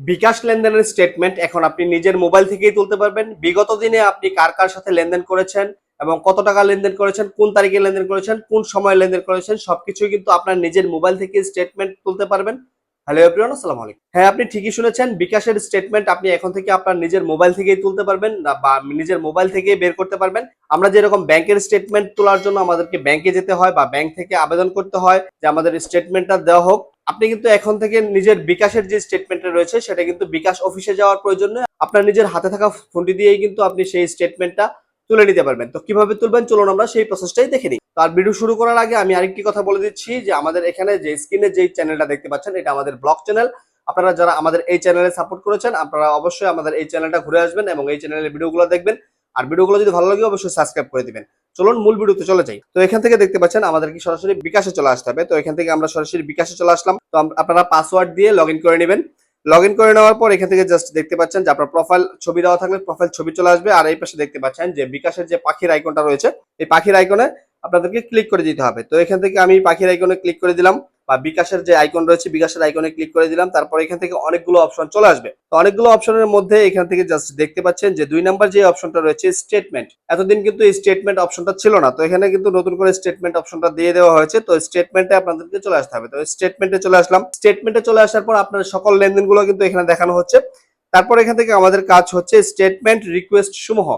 বিকাশ লেনদেনের স্টেটমেন্ট এখন আপনি নিজের মোবাইল থেকেই তুলতে পারবেন। বিগত দিনে আপনি কার কার সাথে লেনদেন করেছেন এবং কত টাকা লেনদেন করেছেন, কোন তারিখে লেনদেন করেছেন, কোন সময় লেনদেন করেছেন, সবকিছুই কিন্তু আপনার নিজের মোবাইল থেকে স্টেটমেন্ট তুলতে পারবেন। হ্যালো এভরিওয়ান আসসালামু আলাইকুম। হ্যাঁ আপনি ঠিকই শুনেছেন, বিকাশের স্টেটমেন্ট আপনি এখন থেকে আপনার নিজের মোবাইল থেকেই তুলতে পারবেন বা নিজের মোবাইল থেকেই বের করতে পারবেন। আমরা যেরকম ব্যাংকের স্টেটমেন্ট তোলার জন্য আমাদেরকে ব্যাংকে যেতে হয় বা ব্যাংক থেকে আবেদন করতে হয়, যে আমাদের স্টেটমেন্টটা দেওয়া হোক, আপনি কিন্তু এখন থেকে নিজের বিকাশের যে স্টেটমেন্টটা রয়েছে, সেটা কিন্তু বিকাশ অফিসে যাওয়ার প্রয়োজন নেই আপনার নিজের হাতে থাকা ফোনটি দিয়েই কিন্তু আপনি সেই স্টেটমেন্টটা তুলে নিতে পারবেন। তো কীভাবে তুলবেন? চলুন আমরা সেই প্রসেসটাই দেখে নিই। তো আর ভিডিও শুরু করার আগে আমি আরেকটি কথা বলে দিচ্ছি যে আমাদের এখানে যে স্ক্রিনে যে চ্যানেলটা দেখতে পাচ্ছেন, এটা আমাদের ব্লগ চ্যানেল আপনারা যারা আমাদের এই চ্যানেলে সাপোর্ট করেছেন, আপনারা অবশ্যই আমাদের এই চ্যানেলটা ঘুরে আসবেন এবং এই চ্যানেলের ভিডিওগুলো দেখবেন। আর ভিডিওগুলো যদি ভালো লাগে, অবশ্যই সাবস্ক্রাইব করে দিবেন। চলুন মূল ভিডিওতে চলে যাই। তো এখান থেকে দেখতে পাচ্ছেন, আমাদের কি সরাসরি বিকাশে চলে আসতে হবে। তো এখান থেকে আমরা সরাসরি বিকাশে চলে আসলাম। তো আপনারা পাসওয়ার্ড দিয়ে লগ করে নেবেন। লগ ইন করে নেওয়ার পর এখান থেকে জাস্ট দেখতে পাচ্ছেন যে আপনার প্রোফাইল ছবি দেওয়া থাকলে প্রোফাইল ছবি চলে আসবে। আর এই পাশে দেখতে পাচ্ছেন যে বিকাশের যে পাখির আইকনটা রয়েছে, এই পাখির আইকনে আপনাদেরকে ক্লিক করে দিতে হবে। তো এখান থেকে আমি পাখির আইকনে ক্লিক করে দিলাম। বা বিকাশের যে আইকন রয়েছে, বিকাশের আইকনে ক্লিক করে দিলাম, তারপর এখান থেকে অনেকগুলো অপশন চলে আসবে। তো অনেকগুলো অপশনের মধ্যে এখান থেকে জাস্ট দেখতে পাচ্ছেন যে দুই নাম্বার যে অপশনটা রয়েছে স্টেটমেন্ট এতদিন কিন্তু এই স্টেটমেন্ট অপশনটা ছিল না, তো এখানে কিন্তু নতুন করে স্টেটমেন্ট অপশনটা দিয়ে দেওয়া হয়েছে। তো স্টেটমেন্টে আপনাদেরকে চলে আসতে হবে। তো স্টেটমেন্টে চলে আসলাম। স্টেটমেন্টে চলে আসার পর আপনার সকল লেনদেনগুলো কিন্তু এখানে দেখানো হচ্ছে। তারপর এখান থেকে আমাদের কাজ হচ্ছে স্টেটমেন্ট রিকোয়েস্ট সমূহ।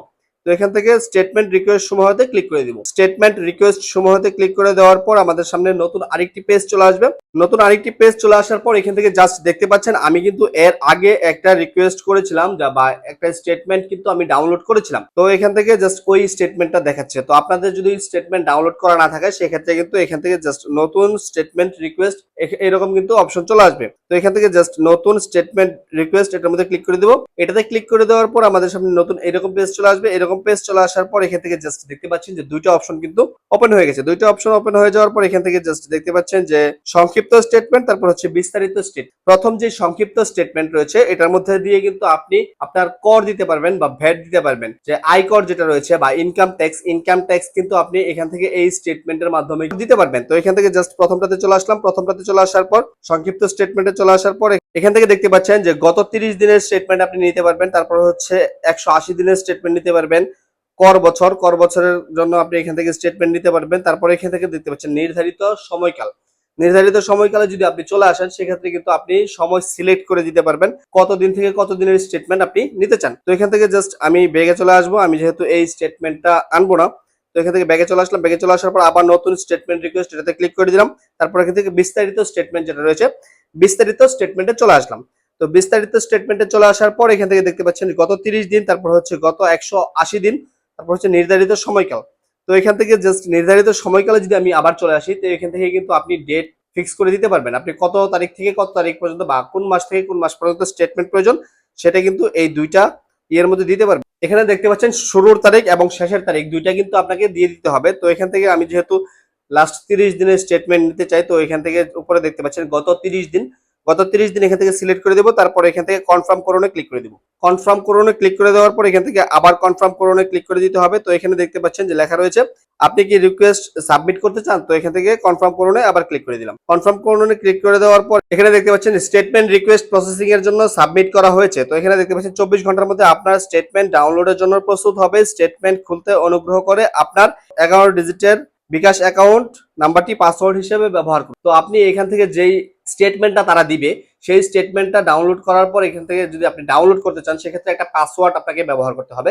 তো এখান থেকে স্টেটমেন্ট রিকোয়েস্ট সমূহতে ক্লিক করে দিব। স্টেটমেন্ট রিকোয়েস্ট সমূহতে ক্লিক করে দেওয়ার পর আমাদের সামনে নতুন আরেকটি পেজ চলে আসবে। নতুন আরেকটি পেজ চলে আসার পর এখান থেকে জাস্ট দেখতে পাচ্ছেন আমি কিন্তু এর আগে একটা রিকোয়েস্ট করেছিলাম যা বা একটা স্টেটমেন্ট কিন্তু আমি ডাউনলোড করেছিলাম। তো এখান থেকে জাস্ট ওই স্টেটমেন্টটা দেখাচ্ছে। তো আপনাদের যদি স্টেটমেন্ট ডাউনলোড করা না থাকে, সেক্ষেত্রে কিন্তু এখান থেকে জাস্ট নতুন স্টেটমেন্ট রিকোয়েস্ট এরকম কিন্তু অপশন চলে আসবে। তো এখান থেকে জাস্ট নতুন স্টেটমেন্ট রিকোয়েস্ট এটার মধ্যে ক্লিক করে দেবো। এটাতে ক্লিক করে দেওয়ার পর আমাদের সামনে নতুন এরকম পেজ চলে আসবে। এরকম পেজ চলে আসার পর এখান থেকে জাস্ট দেখতে পাচ্ছেন যে দুইটা অপশন কিন্তু ওপেন হয়ে গেছে। দুইটা অপশন ওপেন হয়ে যাওয়ার পর এখান থেকে জাস্ট দেখতে পাচ্ছেন যে সংক্ষিপ্ত স্টেটমেন্ট তারপর হচ্ছে বিস্তারিত স্টেট প্রথম যে সংক্ষিপ্ত স্টেটমেন্ট রয়েছে, এটার মধ্যে দিয়ে কিন্তু আপনি আপনার কর দিতে পারবেন বা ভ্যাট দিতে পারবেন। যে আয় কর যেটা রয়েছে বা ইনকাম ট্যাক্স ইনকাম ট্যাক্স কিন্তু আপনি এখান থেকে এই স্টেটমেন্টের মাধ্যমে দিতে পারবেন। তো এখান থেকে জাস্ট প্রথমটাতে চলে আসলাম। প্রথমটাতে চলে আসার পর সংক্ষিপ্ত স্টেটমেন্টে চলে আসার পরে এখান থেকে দেখতে পাচ্ছেন যে গত তিরিশ দিনের স্টেটমেন্ট আপনি নিতে পারবেন, তারপর হচ্ছে একশো আশি দিনের স্টেটমেন্ট নিতে পারবেন। কর বছর, কর বছরের জন্য আপনি এখান থেকে স্টেটমেন্ট নিতে পারবেন। তারপর এখান থেকে দেখতে পাচ্ছেন নির্ধারিত সময়কাল। নির্ধারিত সময়কালে যদি আপনি চলে আসেন, সেক্ষেত্রে কিন্তু আপনি সময় সিলেক্ট করে দিতে পারবেন। কত দিন থেকে কত দিনের স্টেটমেন্ট আপনি নিতে চান? তো এখান থেকে জাস্ট আমি ব্যাগে চলে আসব। আমি যেহেতু এই স্টেটমেন্টটা আনব না, তো এখান থেকে ব্যাগে চলে আসলাম। ব্যাগে চলে আসার পর আবার নতুন স্টেটমেন্ট রিকোয়েস্ট এটাতে ক্লিক করে দিলাম। তারপর এখান থেকে বিস্তারিত স্টেটমেন্ট যেটা রয়েছে বিস্তারিত স্টেটমেন্টে চলে আসলাম। তো বিস্তারিত স্টেটমেন্টে চলে আসার পর এখান থেকে দেখতে পাচ্ছেন গত তিরিশ দিন, তারপর হচ্ছে গত একশো আশি দিন, তারপর হচ্ছে নির্ধারিত সময়কাল। তো এখান থেকে জাস্ট নির্ধারিত সময়কালে যদি আমি আবার চলে আসি, তো এখান থেকে কিন্তু আপনি ডেট ফিক্স করে দিতে পারবেন। আপনি কত তারিখ থেকে কত তারিখ পর্যন্ত বা কোন মাস থেকে কোন মাস পর্যন্ত স্টেটমেন্ট প্রয়োজন, সেটা কিন্তু এই দুইটা ইয়ের মধ্যে দিতে পারবেন। এখানে দেখতে পাচ্ছেন শুরুর তারিখ এবং শেষের তারিখ, দুইটা কিন্তু আপনাকে দিয়ে দিতে হবে। তো এখান থেকে আমি যেহেতু লাস্ট তিরিশ দিনের স্টেটমেন্ট নিতে চাই, তো এখান থেকে উপরে দেখতে পাচ্ছেন, গত তিরিশ দিন, গত তিরিশ দিন এখান থেকে সিলেক্ট করে দেবো, তারপর এখান থেকে কনফার্ম করোনে ক্লিক করে দেবো। কনফার্ম করোনে ক্লিক করে দেওয়ার পর এখান থেকে আবার কনফার্ম করোনে ক্লিক করে দিতে হবে, তো এখানে দেখতে পাচ্ছেন যে লেখা রয়েছে, আপনি কি রিকোয়েস্ট সাবমিট করতে চান, তো এখান থেকে কনফার্ম করোনে আবার ক্লিক করে দিলাম। কনফার্ম করোনে ক্লিক করে দেওয়ার পর এখানে দেখতে পাচ্ছেন স্টেটমেন্ট রিকোয়েস্ট প্রসেসিং এর জন্য সাবমিট করা হয়েছে, তো এখানে দেখতে পাচ্ছেন চব্বিশ ঘণ্টার মধ্যে আপনার স্টেটমেন্ট ডাউনলোডের জন্য প্রস্তুত হবে স্টেটমেন্ট খুলতে অনুগ্রহ করে আপনার এগারো ডিজিটের বিকাশ অ্যাকাউন্ট নাম্বারটি পাসওয়ার্ড হিসেবে ব্যবহার করুন। তো আপনি এখান থেকে যেই স্টেটমেন্টটা তারা দিবে, সেই স্টেটমেন্টটা ডাউনলোড করার পর এখান থেকে যদি আপনি ডাউনলোড করতে চান, সেক্ষেত্রে একটা পাসওয়ার্ড আপনাকে ব্যবহার করতে হবে।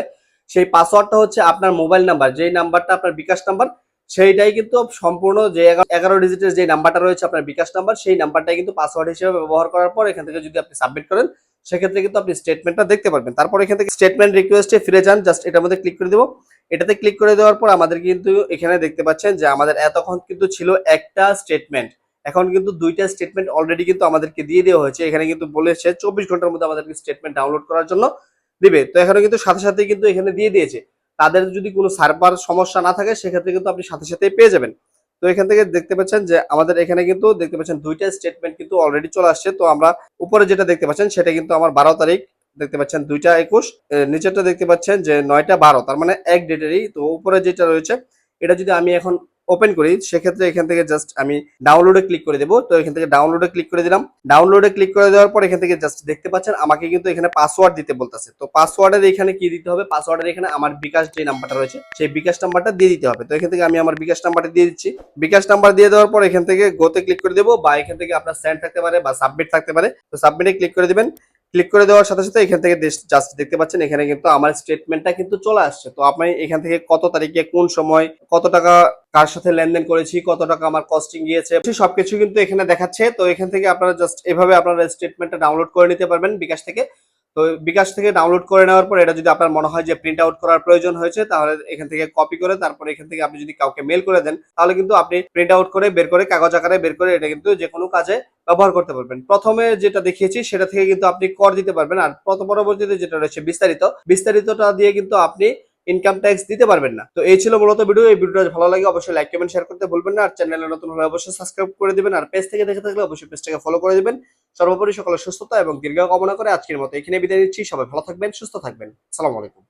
সেই পাসওয়ার্ডটা হচ্ছে আপনার মোবাইল নাম্বার যেই নাম্বারটা আপনার বিকাশ নাম্বার সেইটাই কিন্তু সম্পূর্ণ যে এগা- এগারো ডিজিটের যে নাম্বারটা রয়েছে আপনার বিকাশ নাম্বার সেই নাম্বারটাই কিন্তু পাসওয়ার্ড হিসেবে ব্যবহার করার পর এখান থেকে যদি আপনি সাবমিট করেন সেক্ষেত্রে কিন্তু আপনি স্টেটমেন্টটা দেখতে পারবেন। তারপর এখান থেকে স্টেটমেন্ট রিকোয়েস্টে ফিরে যান জাস্ট এটার মধ্যে ক্লিক করে দেবো। এটাতে ক্লিক করে দেওয়ার পর আমাদের কিন্তু এখানে দেখতে পাচ্ছেন যে আমাদের এতক্ষণ কিন্তু ছিল একটা স্টেটমেন্ট এখন কিন্তু দুইটা স্টেটমেন্ট অলরেডি কিন্তু আমাদেরকে দিয়ে দেওয়া হয়েছে। এখানে কিন্তু বলেছে চব্বিশ ঘণ্টার মধ্যে আমাদেরকে স্টেটমেন্ট ডাউনলোড করার জন্য দিবে। তো এখানে কিন্তু সাথে সাথে কিন্তু এখানে দিয়ে দিয়েছে। তাদের যদি কোনো সার্ভার সমস্যা না থাকে, সেক্ষেত্রে কিন্তু আপনি সাথে সাথে পেয়ে যাবেন। তো এখান থেকে দেখতে পাচ্ছেন যে আমাদের এখানে কিন্তু দেখতে পাচ্ছেন দুইটা স্টেটমেন্ট কিন্তু অলরেডি চলে আসছে। তো আমরা উপরে যেটা দেখতে পাচ্ছেন সেটা কিন্তু আমার বারো তারিখ, দেখতে পাচ্ছেন দুইটা একুশ নিচেরটা দেখতে পাচ্ছেন যে নয়টা বারো, তার মানে এক ডেটেরই তো উপরে যেটা রয়েছে, এটা যদি আমি এখন ওপেন করি, সেক্ষেত্রে এখান থেকে জাস্ট আমি ডাউনলোডে ক্লিক করে দেবো। তো এখান থেকে ডাউনলোডে ক্লিক করে দিলাম। ডাউনলোডে ক্লিক করে দেওয়ার পর এখান থেকে জাস্ট দেখতে পাচ্ছেন, আমাকে কিন্তু এখানে পাসওয়ার্ড দিতে বলতেছে। তো পাসওয়ার্ডের এখানে কি দিতে হবে? পাসওয়ার্ডের এখানে আমার বিকাশ যে নাম্বারটা রয়েছে, সেই বিকাশ নাম্বারটা দিয়ে দিতে হবে। তো এখান থেকে আমি আমার বিকাশ নাম্বারটা দিয়ে দিচ্ছি। বিকাশ নাম্বার দিয়ে দেওয়ার পর এখান থেকে গোতে ক্লিক করে দেবো বা এখান থেকে আপনার সেন্ড থাকতে পারে বা সাবমিট থাকতে পারে। তো সাবমিটে ক্লিক করে দিবেন। ক্লিক করে দেওয়ার সাথে সাথে এখান থেকে জাস্ট দেখতে পাচ্ছেন। এখানে কিন্তু আমার স্টেটমেন্টটা কিন্তু চলে আসছে। তো আপনি এখান থেকে কত তারিখে, কোন সময়, কত টাকা কার সাথে লেনদেন করেছি, কত টাকা আমার কস্টিং গিয়েছে সবকিছু কিন্তু এখানে দেখাচ্ছে। তো এখান থেকে আপনারা জাস্ট এভাবে আপনারা স্টেটমেন্টটা ডাউনলোড করে নিতে পারবেন বিকাশ থেকে। তো বিকাশ থেকে ডাউনলোড করে নেওয়ার পর এটা যদি আপনার মনে হয় যে প্রিন্ট আউট করার প্রয়োজন হয়েছে, তাহলে এখান থেকে কপি করে তারপরে এখান থেকে আপনি যদি কাউকে মেল করে দেন, তাহলে কিন্তু আপনি প্রিন্ট আউট করে বের করে কাগজ আকারে বের করে এটা কিন্তু যে কোনো কাজে ব্যবহার করতে পারবেন। প্রথমে যেটা দেখিয়েছি সেটা থেকে কিন্তু আপনি কর দিতে পারবেন আর পরবর্তীতে যেটা রয়েছে বিস্তারিত, বিস্তারিতটা দিয়ে কিন্তু আপনি ইনকাম ট্যাক্স দিতে পারবেন না। তো এই ছিল মূলত ভিডিও এই ভিডিওটা ভালো লাগে অবশ্যই লাইক কমেন্ট শেয়ার করতে ভুলবেন না। আর চ্যানেলে নতুন হলে অবশ্যই সাবস্ক্রাইব করে দিবেন। আর পেজ থেকে দেখে থাকলে অবশ্যই পেজটাকে ফলো করে দিবেন। সর্বোপরি সকলের সুস্থতা এবং দীর্ঘ কামনা করে আজকের মতো এখানে বিদায় নিচ্ছি। সবাই ভালো থাকবেন, সুস্থ থাকবেন। সালাম আলাইকুম।